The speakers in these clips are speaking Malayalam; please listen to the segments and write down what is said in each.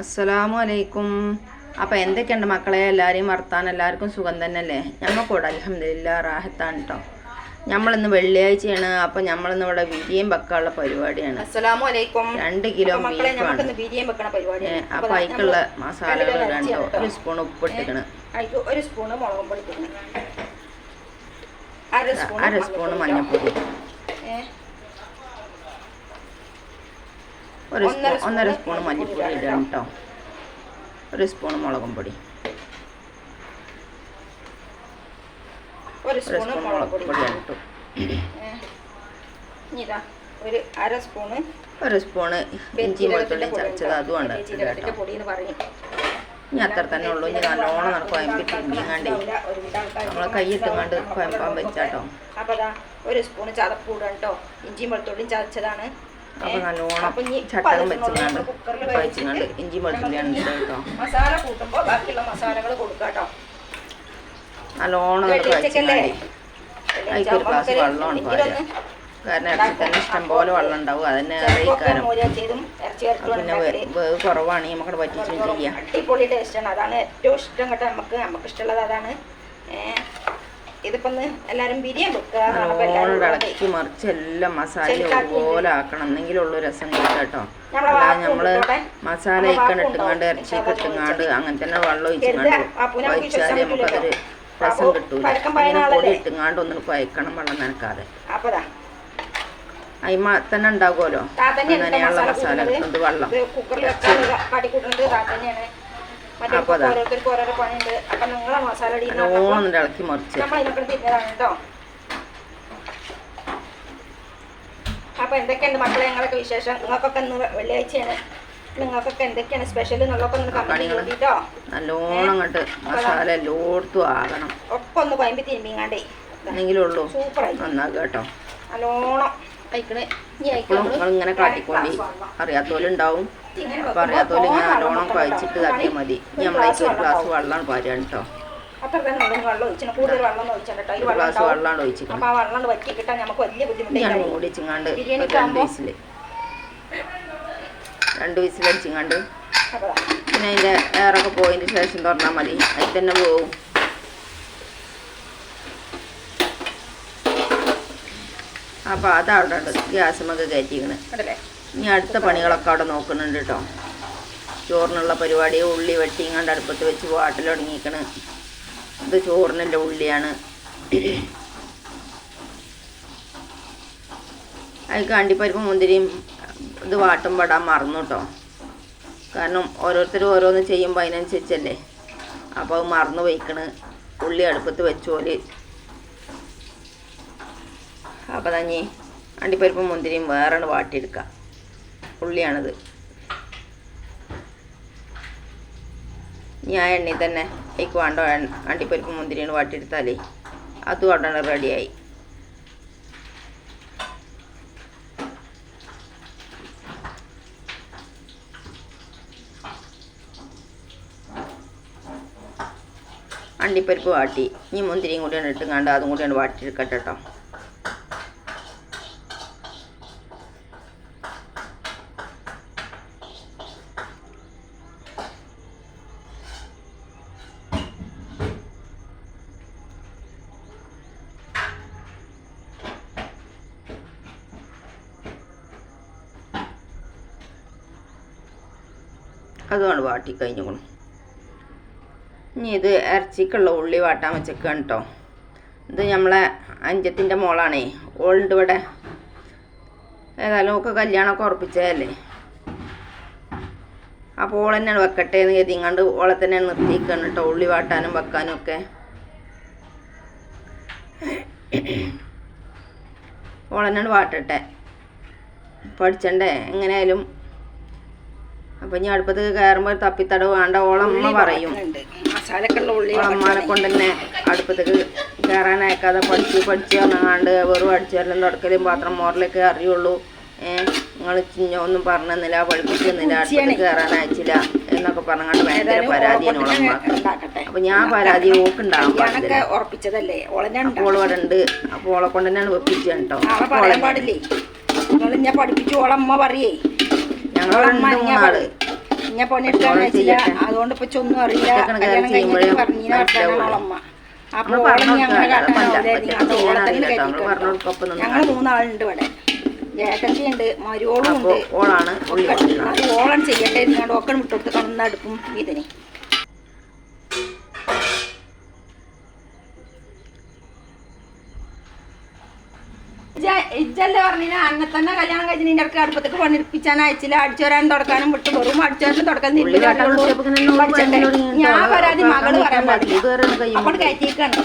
അസ്സലാമു അലൈക്കും അപ്പോൾ എന്തൊക്കെയുണ്ട് മക്കളെ? എല്ലാവരെയും വർത്താൻ എല്ലാവർക്കും സുഖം തന്നെയല്ലേ? ഞമ്മക്കൂടെ അലഹമില്ല റാഹത്താണ് കേട്ടോ നമ്മളിന്ന് വെള്ളിയാഴ്ചയാണ് അപ്പോൾ നമ്മളിന്ന് ഇവിടെ വിരിയം വെക്കാനുള്ള പരിപാടിയാണ്. അസ്സലാമു അലൈക്കും രണ്ട് കിലോ ബിരിയാണി വെക്കണ അപ്പോൾ അതിക്കുള്ള മസാലകൾ രണ്ട് ഒരു. സ്പൂൺ ഉപ്പിട്ടിക്കണ് ഒരു സ്പൂണ് മുളകും പൊടി സ്പൂൺ അര സ്പൂൺ മഞ്ഞൾപ്പൊടി ഒരു ഒന്നര സ്പൂൺ മല്ലിപ്പൊടി ഇടണം കേട്ടോ. ഒരു സ്പൂൺ മുളകും പൊടി. ഒരു സ്പൂൺ മുളക് പൊടി ഇട്ടു. ഒരു അര സ്പൂണ് ഒരു സ്പൂണ് ഇഞ്ചി വെളുത്തുള്ളി ചതച്ചത് അതും ഉണ്ട് കേട്ടോ. പൊടി എന്ന് പറയും. ഇനി അത്ര തന്നെ ഉള്ളൂ. ഇനി നല്ലോണം നമുക്ക് കുഴമ്പിട്ടിങ്ങാണ്ടേ നമ്മളെ കൈയിട്ടുങ്ങാണ്ട് കുഴമ്പാൻ വെച്ചാട്ടോ. അപ്പൊ ഒരു സ്പൂണ് ചതപ്പൂടും കേട്ടോ. ഇഞ്ചിയും വെളുത്തുള്ളിയും ചതച്ചതാണ്. അപ്പൊ നല്ലോണം ചട്ടകം കുക്കറിൽ കുഴച്ചുങ്ങാണ്ട് ഇഞ്ചി വെളുത്തുള്ളിയാണ് കേട്ടോ. മസാല കൂട്ടുമ്പോ ബാക്കിയുള്ള മസാലകൾ കൊടുക്കാട്ടോ കേട്ടോ. നല്ലോണം അതിക്ക് ഒരു ഗ്ലാസ് വെള്ളമാണ് പാരുക കാരണം ഇറച്ചി തന്നെ ഇഷ്ടം പോലെ വെള്ളം ഉണ്ടാവും. അതന്നെ അറിയിക്കാനും പിന്നെ വേവ് കുറവാണ് നമുക്ക് പറ്റിച്ചും ചെയ്യാം. അടിപൊളി ടേസ്റ്റാണ്. അതാണ് ഏറ്റവും ഇഷ്ടം കേട്ടോ. നമുക്ക് നമുക്ക് ഇഷ്ടമുള്ളത് അതാണ്. ഇതിപ്പോ എല്ലാരും ബിരിയാണി. ഇളക്കി മറിച്ച് എല്ലാം മസാല ഒരുപോലെ ആക്കണം. എന്നെങ്കിലുള്ളൂ രസം കേട്ടോ. അല്ലാതെ നമ്മൾ മസാല നമ്മളെ ഇട്ടുങ്ങാണ്ട് ഇറച്ചി അങ്ങനെ തന്നെ വെള്ളം ഒഴിച്ചുങ്ങാണ്ട് കുഴച്ചാലേ നമുക്കതൊരു രസം കിട്ടൂല. ഇങ്ങനെ പൊടി? ഇട്ടുങ്ങാണ്ട് ഒന്ന് കുഴക്കണം വെള്ളം നനക്കാതെ. അതിമ തന്നെ ഉണ്ടാകുമല്ലോ. അങ്ങനെയുള്ള മസാല ഇത് വെള്ളം കുക്കറിൽ വെക്കാൻ കടി മറ്റേ. ഓരോരുത്തർക്ക് ഓരോരോ പണിയുണ്ട്. അപ്പൊ നിങ്ങളെ മസാല ഇളക്കി മറിച്ച്. നമ്മൾ ഇതിനൊക്കെ തിന്നതാണ് കേട്ടോ അപ്പൊ എന്തൊക്കെയുണ്ട് മക്കളെ? ഞങ്ങളൊക്കെ വിശേഷം? നിങ്ങൾക്കൊക്കെ ഇന്ന് വെള്ളിയാഴ്ചയാണ്. നിങ്ങൾക്കൊക്കെ എന്തൊക്കെയാണ് സ്പെഷ്യൽ എന്നുള്ളതൊക്കെ ഒന്ന് നല്ലോണം അങ്ങോട്ട് മസാല എല്ലായിടത്തും ആകണം. ഒക്കെ ഒന്ന് പയമ്പി തിരുമ്പിങ്ങാണ്ടേ. എന്നെങ്കിലുള്ളൂ സൂപ്പറായി. നന്നാക്കുക കേട്ടോ. നല്ലോണം. എപ്പോഴും നിങ്ങൾ ഇങ്ങനെ കാട്ടിക്കൊണ്ടി. അറിയാത്തോലുണ്ടാവും. അപ്പൊ അറിയാത്തോൽ ഇങ്ങനെ നല്ലോണം കഴിച്ചിട്ട് തട്ടിയാൽ മതി. ഇനി നമ്മളേക്ക് ഒരു ഗ്ലാസ് വെള്ളമാണ് പാരാണ് കേട്ടോ ഒരു ഗ്ലാസ്. വെള്ളമാണ് മൂടി വെച്ചിങ്ങാണ്ട് രണ്ട് ദാ. പിന്നെ അതിന്റെ എയറൊക്കെ പോയതിന് ശേഷം തുറന്നാൽ മതി. അതിൽ തന്നെ പോവും അപ്പോൾ അതവിടെ ഉണ്ട്. ഗ്യാസുമൊക്കെ കയറ്റിക്കണ് കണ്ടില്ലേ ഇനി അടുത്ത പണികളൊക്കെ അവിടെ നോക്കുന്നുണ്ട് കേട്ടോ. ചോറിനുള്ള പരിപാടി ഉള്ളി വെട്ടിങ്ങാണ്ട് അടുപ്പത്ത് വെച്ച് വാട്ടിൽ തുടങ്ങിക്കണ് ഇത് ചോറിനെന്റെ ഉള്ളിയാണ്. അതിൽ അണ്ടിപ്പരിപ്പ് മുന്തിരിയും ഇത് വാട്ടും പെടാൻ മറന്നു കേട്ടോ. കാരണം ഓരോരുത്തരും ഓരോന്ന് ചെയ്യുമ്പോൾ അതിനനുസരിച്ചല്ലേ. അപ്പോൾ അത് മറന്നു വയ്ക്കണ് ഉള്ളി അടുപ്പത്ത് വെച്ചോൽ അപ്പോൾ തന്നെ അണ്ടിപ്പരിപ്പും മുന്തിരിയും വേറെ വാട്ടിയെടുക്കാം. ഉള്ളിയാണിത്. ഞാൻ എണ്ണി തന്നെ എനിക്ക് വേണ്ട അണ്ടിപ്പരിപ്പും മുന്തിരിയാണ് വാട്ടിയെടുത്താലേ അതും അവിടെ റെഡിയായി. അണ്ടിപ്പരിപ്പ് വാട്ടി. ഇനി മുന്തിരിയും കൂടിയാണ് ഇട്ടും കണ്ട് അതും കൂടിയാണ് വാട്ടിയെടുക്കട്ടെ കേട്ടോ അതുമാണ് വാട്ടി കഴിഞ്ഞുകൊണ്ട് ഇനി ഇത് ഇറച്ചിക്കുള്ള ഉള്ളി വാട്ടാൻ വെച്ചേക്കാണ് കേട്ടോ ഇത് നമ്മളെ അഞ്ചത്തിന്റെ മോളാണേ. ഓളുണ്ട് ഇവിടെ. ഏതായാലും ഒക്കെ കല്യാണമൊക്കെ ഉറപ്പിച്ചതല്ലേ. അപ്പോൾ ഓൾ തന്നെയാണ് വെക്കട്ടെ എന്ന് കരുതിങ്ങാണ്ട് ഓളെ തന്നെയാണ് നിർത്തിയിരിക്കുകയാണ് കേട്ടോ ഉള്ളി വാട്ടാനും വെക്കാനും ഒക്കെ. ഓളെന്നാണ് വാട്ടട്ടെ. പഠിച്ചണ്ടേ? എങ്ങനെയായാലും അപ്പം ഇനി അടുപ്പത്ത് കയറുമ്പോൾ തപ്പിത്തടവ് വേണ്ട ഓളമ്മ പറയും. ഉണ്ട്. മസാലക്കുള്ള ഉള്ളി ഓളമ്മാനെ കൊണ്ട് തന്നെ അടുപ്പത്തേക്ക് കയറാൻ അയക്കാതെ പഠിച്ച് പഠിച്ച് വന്നാണ്ട് വെറും അടിച്ചാലും തുടക്കലും പാത്രം മോറിലൊക്കെ അറിയുള്ളൂ. ഏഹ് നിങ്ങൾ ഒന്നും പറഞ്ഞില്ല പഠിപ്പിക്കുന്നില്ല അടുപ്പത്ത് കയറാൻ അയച്ചില്ല എന്നൊക്കെ പറഞ്ഞാണ്ട് ഭയങ്കര പരാതി ഓളമ്മ അപ്പൊ ഞാൻ പരാതി ഓക്കുണ്ടാവും ഉറപ്പിച്ചതല്ലേ? അപ്പോൾ ഇവിടെ ഉണ്ട് അപ്പോൾ ഓളെ കൊണ്ട് തന്നെയാണ് കേട്ടോ. നിങ്ങൾ ഞാൻ പഠിപ്പിച്ചു ഓളമ്മ പറയേ. ഞങ്ങൾ രണ്ട് മൂന്നാൾ. അതുകൊണ്ട് ഇപ്പൊ ചൊന്നും അറിയില്ല. കല്യാണം കഴിഞ്ഞിട്ട് അപ്പൊ മൂന്നാളുണ്ട് ഇവിടെ. ജേട്ടത്തിയുണ്ട് മരുവോളും ഉണ്ട്. ഓളാണ് ഓളൻ ചെയ്യട്ടെ നിങ്ങളുടെ ഒക്കെ വിട്ടുകൊടുത്ത് കണ്ണടുപ്പും ഇതിന്. ഇജ്ജല്ലേ പറഞ്ഞ അന്നെ തന്നെ കല്യാണം കഴിഞ്ഞ നിന്റെ അടുക്ക അടുപ്പത്തേക്ക് പണിപ്പിച്ചാൻ അയച്ചില്ല. അടിച്ചു വരാൻ തുടക്കാനും വിട്ടു. വെറും അടിച്ചു വരാനും തുടക്കാൻ ഞാൻ. പരാതി മകൾ പറയാൻ പാടില്ല. അപ്പോൾ കയറ്റിയേക്കാണ്.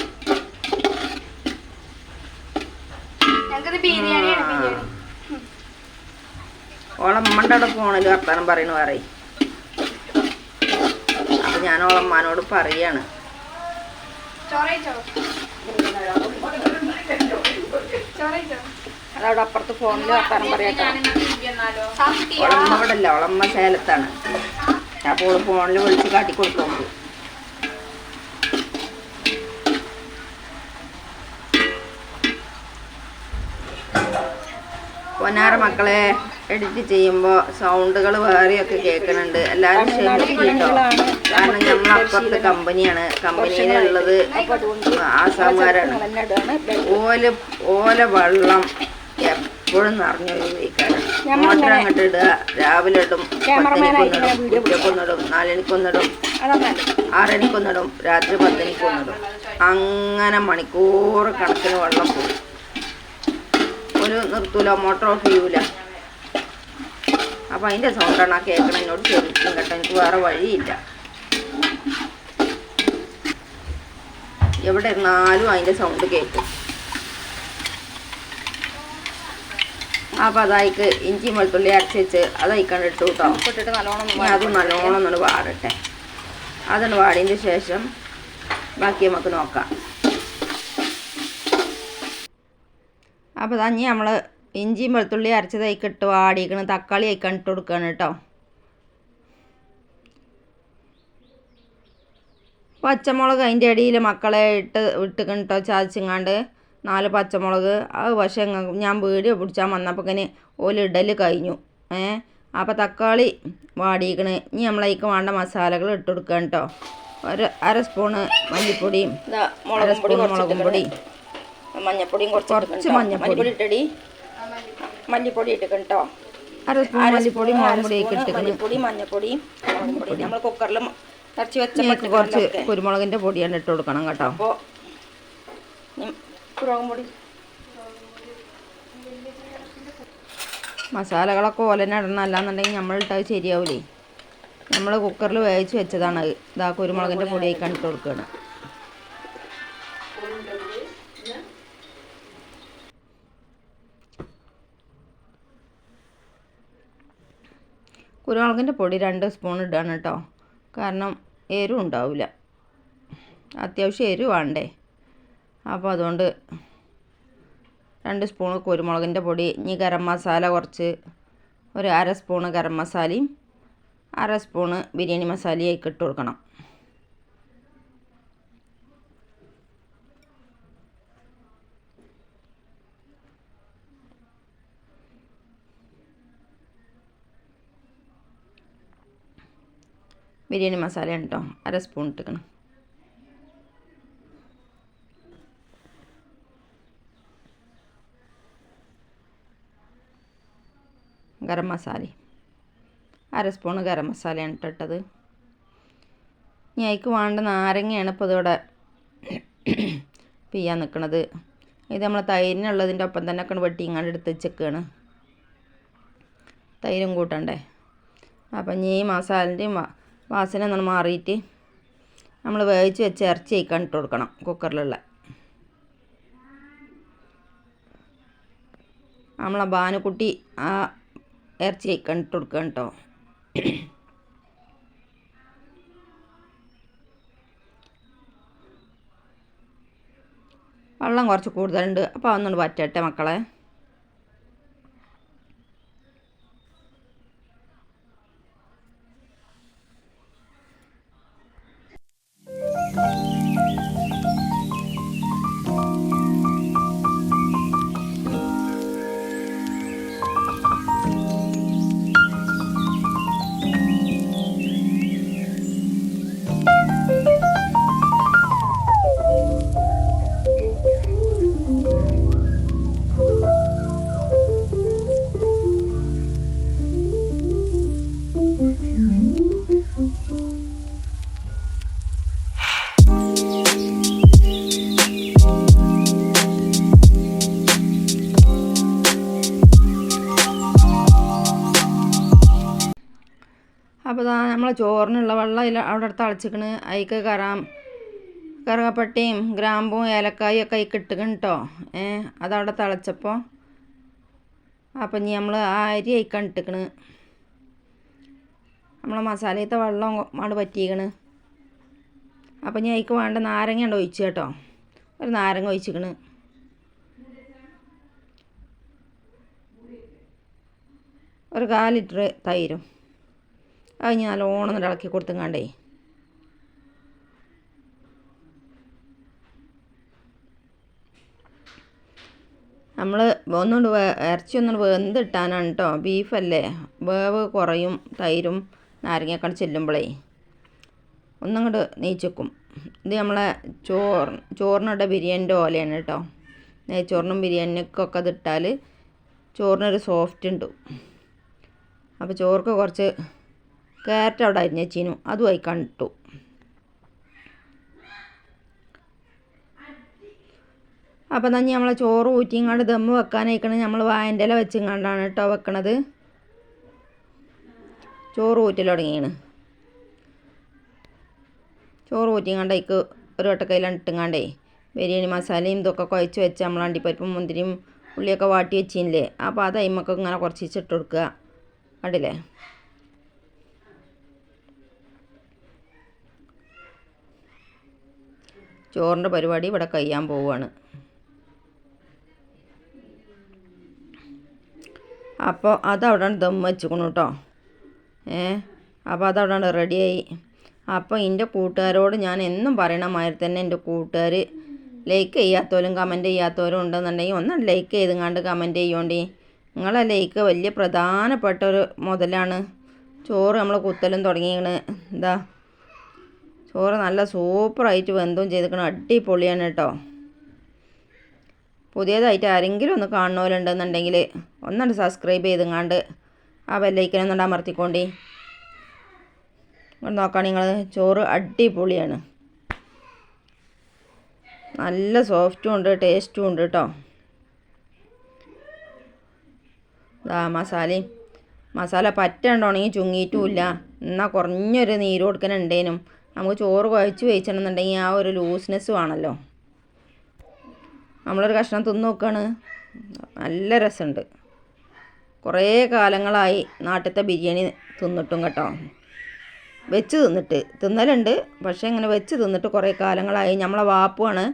ഞങ്ങൾക്കിത് ബിരിയാണിയാണ് ബിരിയാണി ഓളമ്മന്റെ അവിടെ ഫോണിൽ വർത്താനം പറയണ പറയും അപ്പൊ ഞാൻ ഓളമ്മാനോട് പറയാണ്. ചോറേ ചോറയിച്ചോ അതവിടെ അപ്പുറത്ത് ഫോണിൽ വർത്താനം പറയട്ടോ ഓളമ്മ ഇവിടെ അല്ല ഓളമ്മ സേലത്താണ് അപ്പോൾ ഓൾ ഫോണിൽ വിളിച്ച് കാട്ടി കൊടുക്കും പൊന്നാറ മക്കളെ. എഡിറ്റ് ചെയ്യുമ്പോൾ സൗണ്ടുകൾ വേറെയൊക്കെ കേൾക്കുന്നുണ്ട്. എല്ലാവരും ക്ഷമിക്കുന്നുണ്ടോ കാരണം നമ്മൾ അപ്പുറത്തെ കമ്പനിയാണ്. കമ്പനിയിലുള്ളത് ആസാമുകാരാണ് ഓല ഓല വെള്ളം എപ്പോഴും നിറഞ്ഞു ഉപയോഗിക്കാറ് മോട്ടർ അങ്ങോട്ട് ഇടുക. രാവിലെ ഇടും പത്തനിക്കൊന്നിടും ഉച്ചക്കൊന്നിടും നാലണിക്കൊന്നിടും ആറണിക്കൊന്നിടും രാത്രി പത്തനിക്കൊന്നിടും അങ്ങനെ മണിക്കൂർ കണക്കിന് വെള്ളം പോകും ഒരു നിർത്തൂല മോട്ടർ ഓഫ് ചെയ്യൂല അപ്പം അതിന്റെ സൗണ്ടാണ് ആ കേൾക്കണം എന്നോട് ചോദിക്കും കേട്ടോ എനിക്ക് വേറെ വഴിയില്ല. എവിടെ നാലും അതിന്റെ സൗണ്ട് കേൾക്കും അപ്പൊ അതായിക്ക് ഇഞ്ചി വെളുത്തുള്ളി അരച്ച് വെച്ച് അതയക്കാണ്ട് ഇട്ടു കേട്ടോ ഇട്ടിട്ട് നല്ലോണം അത് നല്ലോണം ഒന്ന് വാടട്ടെ. അതൊന്ന് വാടിയതിന് ശേഷം ബാക്കി നമുക്ക് നോക്കാം. അപ്പോൾ ഇനി നമ്മൾ ഇഞ്ചിയും വെളുത്തുള്ളി അരച്ചത് ഇട്ട് വാടിക്കണം തക്കാളി അയക്കാൻ ഇട്ട് കൊടുക്കുകയാണ് കേട്ടോ. പച്ചമുളക് അതിന്റെ ഇടയിൽ മക്കളെ ഇട്ട് ഇട്ടിക്കണം കേട്ടോ ചതച്ചിങ്ങാണ്ട്. നാല് പച്ചമുളക്. അത് പക്ഷേ ഞാൻ വീഡിയോ പിടിച്ചാൽ വന്നപ്പോൾ ഇങ്ങനെ ഓലിടൽ കഴിഞ്ഞു. ഏ? അപ്പോൾ തക്കാളി വാടിയിക്കണ്. ഇനി നമ്മളതിക്ക് വേണ്ട മസാലകൾ ഇട്ട് കൊടുക്കുക കേട്ടോ. ഒരു അര സ്പൂണ് മല്ലിപ്പൊടിയും അര സ്പൂൺ മുളകും പൊടി. മഞ്ഞപ്പൊടിയും കുറച്ച്. മഞ്ഞപ്പൊടി. ഇട്ടടി. മല്ലിപ്പൊടി ഇട്ടിക്കണം കേട്ടോ മല്ലിപ്പൊടി മുളകും പൊടിയൊക്കെ ഇട്ടിക്കണ്. മല്ലിപ്പൊടി മഞ്ഞപ്പൊടി പൊടി നമ്മൾ കുക്കറിൽ നിറച്ച് വെച്ച കുറച്ച് കുരുമുളകിന്റെ പൊടിയാണ് ഇട്ട് കൊടുക്കണം കേട്ടോ. അപ്പോൾ കുരുമുളകും പൊടി. മസാലകളൊക്കെ ഓലനെ ഇടണം. അല്ലാന്നുണ്ടെങ്കിൽ നമ്മളിട്ടത് ശരിയാവൂലേ. നമ്മൾ കുക്കറിൽ വേവിച്ച് വെച്ചതാണ്. അത്. ഇതാ കുരുമുളകിന്റെ പൊടിയൊക്കെ ഇട്ട് കൊടുക്കുകയാണ് കുരുമുളകിന്റെ പൊടി രണ്ട് സ്പൂൺ ഇടാണ് കേട്ടോ. കാരണം എരിവ് ഉണ്ടാവില്ല. അത്യാവശ്യം എരിവ് വേണ്ടേ. അപ്പോൾ അതുകൊണ്ട് രണ്ട് സ്പൂൺ കുരുമുളകിന്റെ പൊടി ഇനി ഗരം മസാല കുറച്ച് ഒരു അര സ്പൂണ് ഗരം മസാലയും അര സ്പൂണ് ബിരിയാണി മസാലയും ഒക്കെ ഇട്ട് കൊടുക്കണം. ബിരിയാണി മസാലയാണ് കേട്ടോ അര സ്പൂൺ ഇട്ടിക്കണം ഗരം മസാല. അര സ്പൂൺ ഗരം മസാലയാണ് ഇട്ടിട്ടത്. ഇനി അതിക്ക് വേണ്ട നാരങ്ങയാണ് ഇപ്പോൾ ഇതിവിടെ പിയ്യാൻ നിൽക്കണത് ഇത് നമ്മൾ തൈരിനുള്ളതിന്റെ ഒപ്പം തന്നെ ഒക്കെ വെട്ടി ഇങ്ങോട്ട് എടുത്ത് വെച്ചേക്കാണ്. തൈരും കൂട്ടണ്ടേ? അപ്പം ഇനി ഈ മസാലന്റെയും വാസന ഒന്ന് മാറിയിട്ട് നമ്മൾ വേവിച്ച് വെച്ച് ഇറച്ചി കഴിക്കാൻ ഇട്ട് കൊടുക്കണം കുക്കറിലുള്ള. നമ്മളെ ഭാനുക്കുട്ടി ആ ഇറച്ചി കഴിക്കാൻ ഇട്ട് കൊടുക്കുക കേട്ടോ വെള്ളം കുറച്ച് കൂടുതലുണ്ട്. അപ്പോൾ അതൊന്നുകൊണ്ട് പറ്റട്ടെ മക്കളെ. ചോറിനുള്ള വെള്ളം അതിൽ അവിടെ തിളച്ചിക്കണ് അതിക്ക് കറാം കറുകപ്പട്ടയും ഗ്രാമ്പും ഏലക്കായും ഒക്കെ അതിക്ക് ഇട്ടുകണ് കേട്ടോ ഏ അതവിടെ തിളച്ചപ്പോൾ അപ്പം ഇനി നമ്മൾ ആ അരി അയക്കാൻ ഇട്ടിക്കണ്. നമ്മളെ മസാലയത്തെ വെള്ളം അവിടെ പറ്റിയിക്കണ് അപ്പം ഇനി അതിക്ക് വേണ്ട നാരങ്ങ ഉണ്ട് ഒഴിച്ച് കേട്ടോ. ഒരു നാരങ്ങ ഒഴിച്ചിക്കണ്. ഒരു കാൽ ലിറ്റർ തൈരും. അത് ഞാൻ നല്ലോണം ഇളക്കി കണ്ടേ നമ്മൾ ഒന്നുകൊണ്ട് ഇറച്ചി ഒന്നുകൊണ്ട് വെന്തിട്ടാനാണ് കേട്ടോ ബീഫല്ലേ. വേവ് കുറയും തൈരും നാരങ്ങയൊക്കെ ചെല്ലുമ്പോഴേ ഒന്നങ്ങോട്ട് നെയ്ച്ചെക്കും. ഇത് നമ്മളെ ചോറ് ചോറിനിട്ട ബിരിയാണിന്റെ ഓലയാണ് കേട്ടോ നെയ്ച്ചോറിനും ബിരിയാണിക്കൊക്കെ അതിട്ടാൽ ചോറിനൊരു സോഫ്റ്റ് ഉണ്ട് അപ്പോൾ ചോർക്ക് കുറച്ച് ക്യാരറ്റ് അവിടെ അരിഞ്ഞ വെച്ചിനു അതും ആയി കണ്ടു. അപ്പം തന്നെ നമ്മളെ ചോറ് ഊറ്റിങ്ങാണ്ട് ദമ്മ് വെക്കാനായിക്കണ. നമ്മൾ വായന്റെ ഇല വെച്ചിങ്ങാണ്ടാണ് കേട്ടോ വെക്കണത്. ചോറ് ഊറ്റൽ തുടങ്ങിയാണ്. ചോറ് ഊറ്റിങ്ങാണ്ട് അതിക്ക് ഒരു വട്ടക്കയിലാണ് ഇട്ടുങ്ങാണ്ടേ. ബിരിയാണി മസാലയും ഇതൊക്കെ കുഴച്ച് വെച്ച് നമ്മൾ അണ്ടിപ്പരിപ്പും മുന്തിരിയും ഉള്ളിയൊക്കെ വാട്ടി വെച്ചില്ലേ അപ്പോൾ അത് അയിമൊക്കെ ഇങ്ങനെ കുറച്ച് ഇട്ട് കണ്ടില്ലേ? ചോറിന്റെ പരിപാടി ഇവിടെ കഴിയാൻ പോവുകയാണ്. അപ്പോൾ അതവിടെ ദം വെച്ചുക്കണു കേട്ടോ ഏ? അപ്പോൾ അതവിടെ റെഡിയായി. അപ്പോൾ എന്റെ കൂട്ടുകാരോട് ഞാൻ എന്നും പറയണ മാതിരി തന്നെ എന്റെ കൂട്ടുകാർ ലൈക്ക് ചെയ്യാത്തവരും കമന്റ് ചെയ്യാത്തവരും ഉണ്ടെന്നുണ്ടെങ്കിൽ ഒന്ന് ലൈക്ക് ചെയ്തുങ്ങാണ്ട് കമന്റ് ചെയ്യോണ്ടി. നിങ്ങളെ ലൈക്ക് വലിയ പ്രധാനപ്പെട്ട ഒരു മുതലാണ്. ചോറ് നമ്മൾ കുത്തലും തുടങ്ങിയാണ് എന്താ? ചോറ് നല്ല സൂപ്പറായിട്ട് വെന്തും ചെയ്തിരിക്കണം. അടിപൊളിയാണ് കേട്ടോ. പുതിയതായിട്ട് ആരെങ്കിലും ഒന്ന് കാണുന്നവരുണ്ടെന്നുണ്ടെങ്കിൽ ഒന്നുണ്ട് സബ്സ്ക്രൈബ് ചെയ്തുങ്ങാണ്ട് ആ ബെല്ലൈക്കനൊന്നുണ്ട് അമർത്തിക്കൊണ്ടി. ഇങ്ങോട്ട് നോക്കുകയാണെങ്കിൽ നിങ്ങൾ ചോറ് അടിപൊളിയാണ്. നല്ല സോഫ്റ്റും ഉണ്ട് ടേസ്റ്റും ഉണ്ട് കേട്ടോ. ഇതാ മസാലയും. മസാല പറ്റണ്ടോണെങ്കിൽ ചുങ്ങിയിട്ടുമില്ല എന്നാൽ കുറഞ്ഞൊരു നീര് കൊടുക്കണുണ്ടേനും. നമുക്ക് ചോറ് കുഴച്ച് വെച്ചിട്ടുണ്ടെന്നുണ്ടെങ്കിൽ ആ ഒരു ലൂസ്നെസ് വേണമല്ലോ. നമ്മളൊരു കഷ്ണം തിന്ന് നോക്കുകയാണ് നല്ല രസമുണ്ട്. കുറേ കാലങ്ങളായി നാട്ടിലത്തെ ബിരിയാണി തിന്നിട്ടും കേട്ടോ. വെച്ച് തിന്നിട്ട് തിന്നലുണ്ട്. പക്ഷേ ഇങ്ങനെ വെച്ച് തിന്നിട്ട് കുറേ കാലങ്ങളായി നമ്മളെ വാപ്പുമാണ്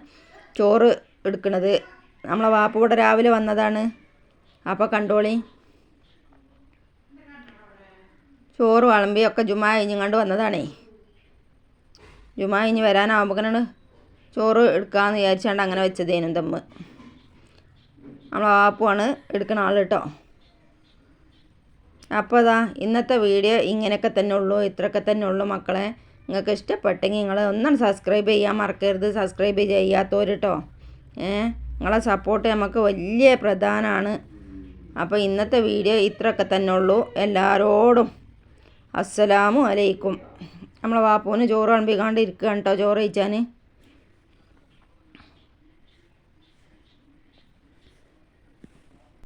ചോറ് എടുക്കുന്നത്. നമ്മളെ വാപ്പ ഇവിടെ രാവിലെ വന്നതാണ്. അപ്പോൾ കണ്ടോളി. ചോറ് വളമ്പിയൊക്കെ ജുമാ കണ്ട് വന്നതാണേ. ജുമാ ഇനി വരാനാവുമ്പോഴാണ് ചോറ് എടുക്കാമെന്ന് വിചാരിച്ചാണ്ട് അങ്ങനെ വെച്ചതേനും തമ്മ് നമ്മൾ ആപ്പുമാണ് എടുക്കുന്ന ആൾ കേട്ടോ അപ്പോൾ അതാ ഇന്നത്തെ വീഡിയോ ഇങ്ങനെയൊക്കെ തന്നെ ഉള്ളൂ ഇത്രയൊക്കെ തന്നെ ഉള്ളൂ. മക്കളെ നിങ്ങൾക്ക് ഇഷ്ടപ്പെട്ടെങ്കിൽ നിങ്ങൾ ഒന്നും സബ്സ്ക്രൈബ് ചെയ്യാൻ മറക്കരുത്. സബ്സ്ക്രൈബ് ചെയ്യാത്തവർ കേട്ടോ ഏ നിങ്ങളെ സപ്പോർട്ട് നമുക്ക് വലിയ പ്രധാനമാണ് അപ്പോൾ ഇന്നത്തെ വീഡിയോ ഇത്രയൊക്കെ തന്നെ ഉള്ളൂ. എല്ലാവരോടും അസ്സലാമു അലൈക്കും. നമ്മളെ വാപ്പൂന് ചോറ് വിളമ്പിക്കാണ്ട് ഇരിക്കുകയാണ് കേട്ടോ ചോറ് കഴിച്ചാൻ